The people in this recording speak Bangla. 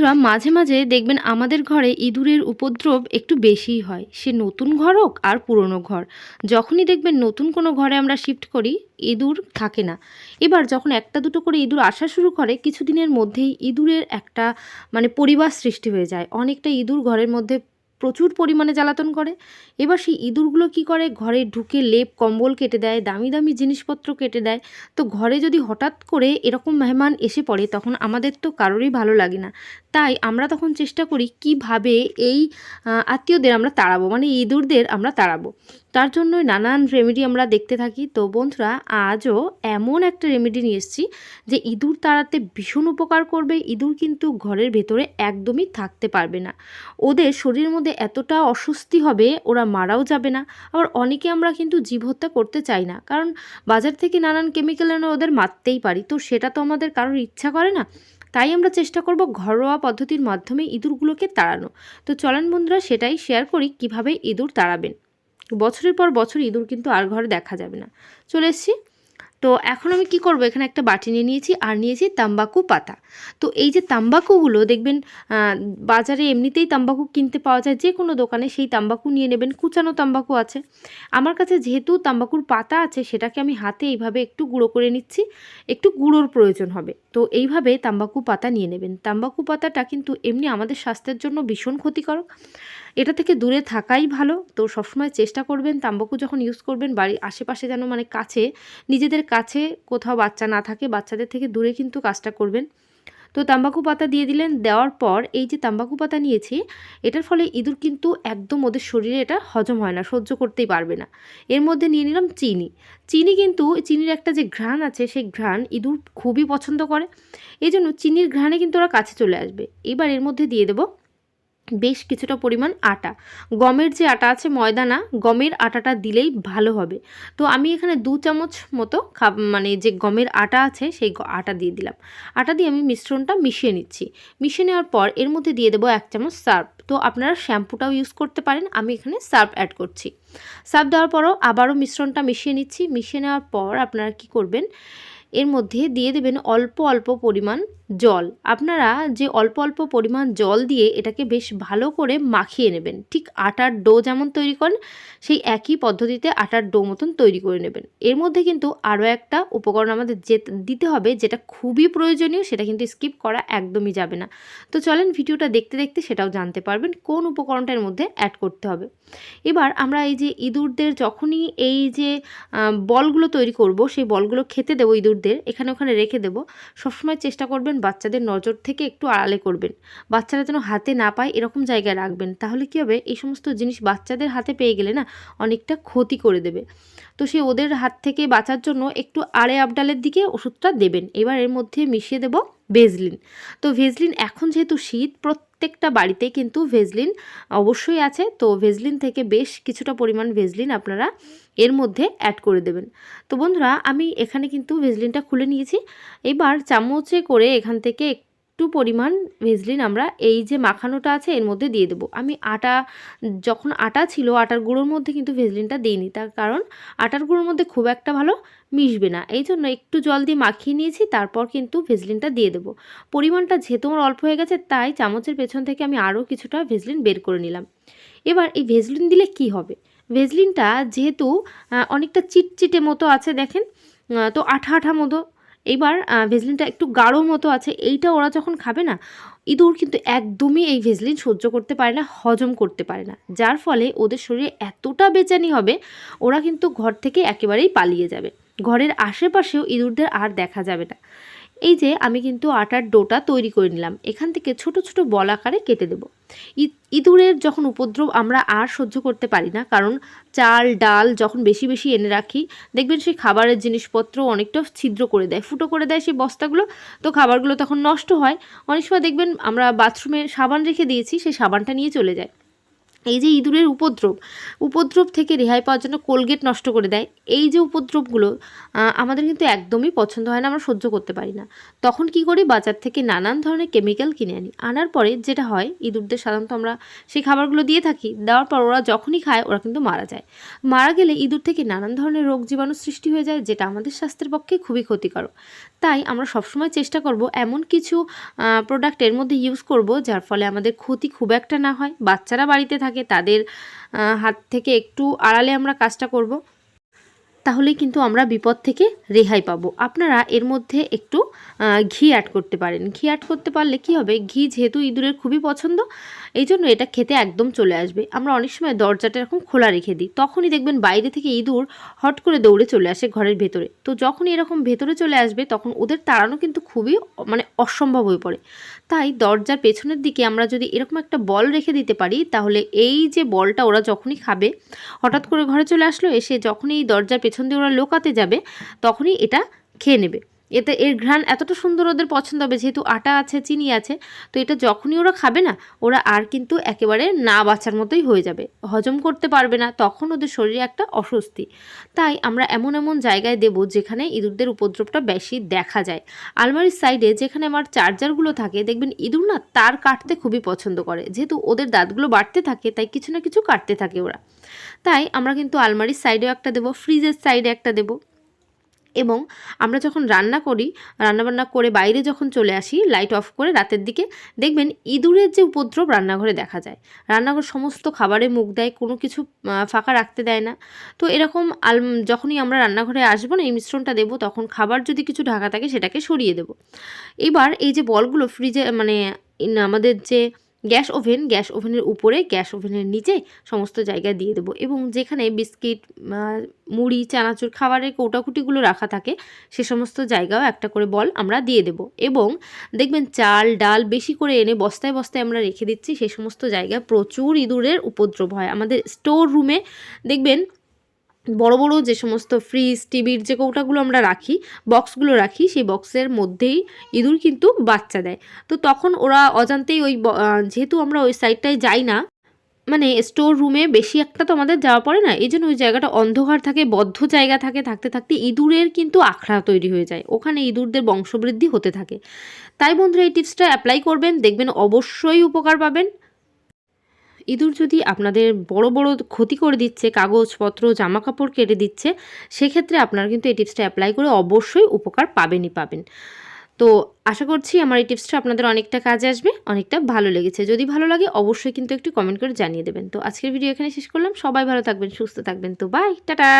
বন্ধুরা, মাঝে মাঝে দেখবেন আমাদের ঘরে ইঁদুরের উপদ্রব একটু বেশিই হয়। সে নতুন ঘর হোক আর পুরনো ঘর। যখনই দেখবেন নতুন কোনো ঘরে আমরা শিফট করি, ইঁদুর থাকে না। এবার যখন একটা দুটো করে ইঁদুর আসা শুরু করে, কিছুদিনের মধ্যেই ইঁদুরের একটা মানে পরিবার সৃষ্টি হয়ে যায়। অনেকটা ইঁদুর ঘরের মধ্যে প্রচুর পরিমাণে জ্বালাতন করে। এবার সেই ইঁদুরগুলো কি করে? ঘরে ঢুকে লেপ, কম্বল কেটে দেয়, দামি দামি জিনিসপত্র কেটে দেয়। তো ঘরে যদি হঠাৎ করে এরকম মেহমান এসে পড়ে, তখন আমাদের তো কারোরই ভালো লাগে না। তাই আমরা তখন চেষ্টা করি, কীভাবে এই আত্মীয়দের আমরা তাড়াবো? মানে ইঁদুরদের আমরা তাড়াবো। তার জন্যই নানান রেমেডি আমরা দেখতে থাকি। তো বন্ধুরা, আজও এমন একটা রেমেডি নিয়ে এসেছি যে ইঁদুর তাড়াতে ভীষণ উপকার করবে। ইঁদুর কিন্তু ঘরের ভেতরে একদমই থাকতে পারবে না। ওদের শরীরের মধ্যে এতটা অস্বস্তি হবে, ওরা মারাও যাবে না। আবার অনেকে আমরা কিন্তু জীব হত্যা করতে চাই না। কারণ বাজার থেকে নানান কেমিক্যাল এনে ওদের মারতেই পারি। তো সেটা তো আমাদের কারোর ইচ্ছা করে না। তাই আমরা চেষ্টা করব ঘরোয়া পদ্ধতির মাধ্যমে ইঁদুরগুলোকে তাড়ানো। তো চলেন বন্ধুরা, সেটাই শেয়ার করি কীভাবে ইঁদুর তাড়াবেন। বছরের পর বছর ইঁদুর কিন্তু আর ঘরে দেখা যাবে না। চলে এসছি তো এখন আমি কি করব? এখানে একটা বাটি নিয়ে নিয়েছি আর নিয়েছি তাম্বাকু পাতা। তো এই যে তাম্বাকুগুলো দেখবেন বাজারে এমনিতেই তাম্বাকু কিনতে পাওয়া যায় যে কোনো দোকানে সেই তাম্বাকু নিয়ে নেবেন, কুচানো তাম্বাকু আছে। আমার কাছে যেহেতু তাম্বাকুর পাতা আছে, সেটাকে আমি হাতে এইভাবে একটু গুঁড়ো করে নিচ্ছি, একটু গুঁড়োর প্রয়োজন হবে। তো এইভাবে তাম্বাকু পাতা নিয়ে নেবেন। তাম্বাকু পাতাটা কিন্তু এমনি আমাদের স্বাস্থ্যের জন্য ভীষণ ক্ষতিকারক। এটা থেকে দূরে থাকাই ভালো। তো সবসময় চেষ্টা করবেন তাম্বাকু যখন ইউজ করবেন, বাড়ির আশেপাশে যেন মানে কাছে, নিজেদের কাছে কোথাও বাচ্চা না থাকে, বাচ্চাদের থেকে দূরে কিন্তু কাজটা করবেন। তো তাম্বাকু পাতা দিয়ে দিলেন, দেওয়ার পর এই যে তাম্বাকু পাতা নিয়েছি, এটার ফলে ইঁদুর কিন্তু একদম ওদের শরীরে এটা হজম হয় না, সহ্য করতেই পারবে না। এর মধ্যে নিয়ে নিলাম চিনি। চিনি কিন্তু চিনির একটা যে ঘ্রাণ আছে, সেই ঘ্রাণ ইঁদুর খুবই পছন্দ করে। এই জন্য চিনির ঘ্রাণে কিন্তু ওরা কাছে চলে আসবে। এবার এর মধ্যে দিয়ে দেবো বেশ কিছুটা পরিমাণ আটা। গমের যে আটা আছে ময়দা না গমের আটাটা দিলেই ভালো হবে। তো আমি এখানে দু চামচ মতো মানে যে গমের আটা আছে সেই আটা দিয়ে দিলাম। আটা দিয়ে আমি মিশ্রণটা মিশিয়ে নিচ্ছি। মিশিয়ে নেওয়ার পর এর মধ্যে দিয়ে দেবো এক চামচ সার্ফ। তো আপনারা শ্যাম্পুটাও ইউজ করতে পারেন, আমি এখানে সার্ফ অ্যাড করছি। সার্ফ দেওয়ার পরও আবারও মিশ্রণটা মিশিয়ে নিচ্ছি। মিশিয়ে নেওয়ার পর আপনারা কি করবেন, এর মধ্যে দিয়ে দেবেন অল্প অল্প পরিমাণ জল। আপনারা যে অল্প অল্প পরিমাণ জল দিয়ে এটাকে বেশ ভালো করে মাখিয়ে নেবেন। ঠিক আটার ডো যেমন তৈরি করেন, সেই একই পদ্ধতিতে আটার ডো মতন তৈরি করে নেবেন। এর মধ্যে কিন্তু আরও একটা উপকরণ আমাদের যে দিতে হবে যেটা খুবই প্রয়োজনীয়, সেটা কিন্তু স্কিপ করা একদমই যাবে না। তো চলেন ভিডিওটা দেখতে দেখতে সেটাও জানতে পারবেন, কোন উপকরণটার মধ্যে অ্যাড করতে হবে। এবার আমরা এই যে ইঁদুরদের যখনই এই যে বলগুলো তৈরি করব, সেই বলগুলো খেতে দেবো ইঁদুরদের, এখানে ওখানে রেখে দেবো। সবসময় চেষ্টা করবেন বাচ্চাদের নজর থেকে একটু আড়ালে করবেন। বাচ্চারা যেন হাতে না পায় এরকম জায়গায় রাখবেন। তাহলে কী হবে? এই সমস্ত জিনিস বাচ্চাদের হাতে পেয়ে গেলে না অনেকটা ক্ষতি করে দেবে। তো সে ওদের হাত থেকে বাঁচার জন্য একটু আড়ে আবডালের দিকে ওষুধটা দেবেন। এবার এর মধ্যে মিশিয়ে দেব ভেজলিন। তো ভেজলিন এখন যেহেতু শীত প্রত্যেকটা বাড়িতে কিন্তু ভেজলিন অবশ্যই আছে। তো ভেজলিন থেকে বেশ কিছুটা পরিমাণ ভেজলিন আপনারা এর মধ্যে অ্যাড করে দেবেন। তো বন্ধুরা, আমি এখানে কিন্তু ভেজলিনটা খুলে নিয়েছি। এবার চামচে করে এখান থেকে একটু পরিমাণ ভেজলিন আমরা এই যে মাখানোটা আছে এর মধ্যে দিয়ে দেবো। আমি আটা, যখন আটা ছিল, আটার গুঁড়োর মধ্যে কিন্তু ভেজলিনটা দিইনি। তার কারণ আটার গুঁড়োর মধ্যে খুব একটা ভালো মিশবে না। এই জন্য একটু জল দিয়ে মাখিয়ে নিয়েছি, তারপর কিন্তু ভেজলিনটা দিয়ে দেবো। পরিমাণটা যেহেতু আমার অল্প হয়ে গেছে, তাই চামচের পেছন থেকে আমি আরও কিছুটা ভেজলিন বের করে নিলাম। এবার এই ভেজলিন দিলে কি হবে? ভেজলিনটা যেহেতু অনেকটা চিটচিটে মতো আছে দেখেন তো আঠা আঠা মতো এইবার ভেজলিনটা একটু গাঢ় মতো আছে, এইটা ওরা যখন খাবে না, ইঁদুর কিন্তু একদমই এই ভেজলিন সহ্য করতে পারে না, হজম করতে পারে না। যার ফলে ওদের শরীরে এতটা বেচানি হবে, ওরা কিন্তু ঘর থেকে একেবারেই পালিয়ে যাবে। ঘরের আশেপাশেও ইঁদুরদের আর দেখা যাবে না। এই যে আমি কিন্তু আটার ডোটা তৈরি করে নিলাম, এখান থেকে ছোট ছোট বল আকারে কেটে দেবো। ইঁদুরের যখন উপদ্রব আমরা আর সহ্য করতে পারি না, কারণ চাল, ডাল যখন বেশি বেশি এনে রাখি, দেখবেন সেই খাবারের জিনিসপত্র অনেকটা ছিদ্র করে দেয়, ফুটো করে দেয় সেই বস্তাগুলো, তো খাবারগুলো তখন নষ্ট হয়। অনেক সময় দেখবেন আমরা বাথরুমে সাবান রেখে দিয়েছি, সেই সাবানটা নিয়ে চলে যায়। এই যে ইঁদুরের উপদ্রব উপদ্রব থেকে রেহাই পাওয়ার জন্য কোলগেট নষ্ট করে দেয়, এই যে উপদ্রবগুলো আমাদের কিন্তু একদমই পছন্দ হয় না, আমরা সহ্য করতে পারি না। তখন কি করি? বাজার থেকে নানান ধরনের কেমিক্যাল কিনে আনি। আনার পরে যেটা হয়, ইঁদুরদের সাধারণত আমরা সেই খাবারগুলো দিয়ে থাকি, দেওয়ার পর ওরা যখনই খায়, ওরা কিন্তু মারা যায়। মারা গেলে ইঁদুর থেকে নানান ধরনের রোগ জীবাণু সৃষ্টি হয়ে যায়, যেটা আমাদের স্বাস্থ্যের পক্ষে খুবই ক্ষতিকারক তাই আমরা সবসময় চেষ্টা করব এমন কিছু প্রোডাক্টের মধ্যে ইউজ করব, যার ফলে আমাদের ক্ষতি খুব একটা না হয়, বাচ্চারা বাড়িতে থাকে তাদের হাত থেকে একটু আড়ালে আমরা কাজটা করব। তাহলে কিন্তু আমরা বিপদ থেকে রেহাই পাবো। আপনারা এর মধ্যে একটু ঘি অ্যাড করতে পারেন। ঘি অ্যাড করতে পারলে কি হবে? ঘি যেহেতু ইঁদুরের খুবই পছন্দ এই জন্য এটা খেতে একদম চলে আসবে। আমরা অনেক সময় দরজাটা এরকম খোলা রেখে দিই, তখনই দেখবেন বাইরে থেকে ইঁদুর হট করে দৌড়ে চলে আসে ঘরের ভেতরে। তো যখনই এরকম ভেতরে চলে আসবে, তখন ওদের তাড়ানো কিন্তু খুবই মানে অসম্ভব হয়ে পড়ে। তাই দরজার পেছনের দিকে আমরা যদি এরকম একটা বল রেখে দিতে পারি, তাহলে এই যে বলটা ওরা যখনই খাবে, হঠাৎ করে ঘরে চলে আসলো, এসে যখনই দরজার পেছন দিয়ে ওরা লোকাতে যাবে, তখনই এটা খেয়ে নেবে। এতে এর ঘ্রাণ এতটা সুন্দর ওদের পছন্দ হবে, যেহেতু আটা আছে, চিনি আছে, তো এটা যখনই ওরা খাবে না, ওরা আর কিন্তু একেবারে না বাঁচার মতোই হয়ে যাবে। হজম করতে পারবে না, তখন ওদের শরীরে একটা অস্বস্তি। তাই আমরা এমন এমন জায়গায় দেব যেখানে ইঁদুরদের উপদ্রবটা বেশি দেখা যায়। আলমারির সাইডে যেখানে আমার চার্জারগুলো থাকে, দেখবেন ইঁদুর না তার কাটতে খুবই পছন্দ করে, যেহেতু ওদের দাঁতগুলো বাড়তে থাকে, তাই কিছু না কিছু কাটতে থাকে ওরা। তাই আমরা কিন্তু আলমারির সাইডেও একটা দেবো, ফ্রিজের সাইডে একটা দেবো। এবং আমরা যখন রান্না করি, রান্নাবান্না করে বাইরে যখন চলে আসি লাইট অফ করে রাতের দিকে দেখবেন ইঁদুরের যে উপদ্রব রান্নাঘরে দেখা যায়। রান্নাঘর সমস্ত খাবারে মুখ দেয়, কোনো কিছু ফাঁকা রাখতে দেয় না। তো এরকম আল, যখনই আমরা রান্নাঘরে আসব না, এই মিশ্রণটা দেবো, তখন খাবার যদি কিছু ঢাকা থাকে, সেটাকে সরিয়ে দেবো। এবার এই যে বলগুলো ফ্রিজে মানে আমাদের যে গ্যাস ওভেন, গ্যাস ওভেনের উপরে, গ্যাস ওভেনের নিচে সমস্ত জায়গা দিয়ে দেবো। এবং যেখানে বিস্কিট মুড়ি, চানাচুর, খাবারের কৌটাকুটিগুলো রাখা থাকে, সে সমস্ত জায়গাও একটা করে বল আমরা দিয়ে দেব। এবং দেখবেন চাল, ডাল বেশি করে এনে বস্তায় বস্তায় আমরা রেখে দিচ্ছি সেই সমস্ত জায়গায় প্রচুর ইঁদুরের উপদ্রব হয়। আমাদের স্টোর রুমে দেখবেন বড় বড় যে সমস্ত ফ্রিজ টিভির যে কৌটাগুলো আমরা রাখি বক্সগুলো রাখি, সেই বক্সের মধ্যেই ইঁদুর কিন্তু বাচ্চা দেয়। তো তখন ওরা অজান্তেই ওই যেহেতু আমরা ওই সাইডটায় যাই না মানে স্টোর রুমে বেশি একটা তো আমাদের যাওয়া পড়ে না এই জন্য ওই জায়গাটা অন্ধকার থাকে, বদ্ধ জায়গা থাকে, থাকতে থাকতে ইঁদুরের কিন্তু আখড়া তৈরি হয়ে যায়, ওখানে ইঁদুরদের বংশবৃদ্ধি হতে থাকে। তাই বন্ধুরা এই টিপসটা অ্যাপ্লাই করবেন, দেখবেন অবশ্যই উপকার পাবেন। ইঁদুর যদি আপনাদের বড় বড় ক্ষতি করে দিচ্ছে, কাগজপত্র জামা কাপড় কেটে দিচ্ছে, সেক্ষেত্রে আপনারা কিন্তু এই টিপসটা অ্যাপ্লাই করে অবশ্যই উপকার পাবেনই পাবেন। তো আশা করছি আমার এই টিপসটা আপনাদের অনেকটা কাজে আসবে, অনেকটা ভালো লেগেছে। যদি ভালো লাগে অবশ্যই কিন্তু একটু কমেন্ট করে জানিয়ে দেবেন। তো আজকের ভিডিও এখানে শেষ করলাম। সবাই ভালো থাকবেন, সুস্থ থাকবেন। তো বাই টাটা!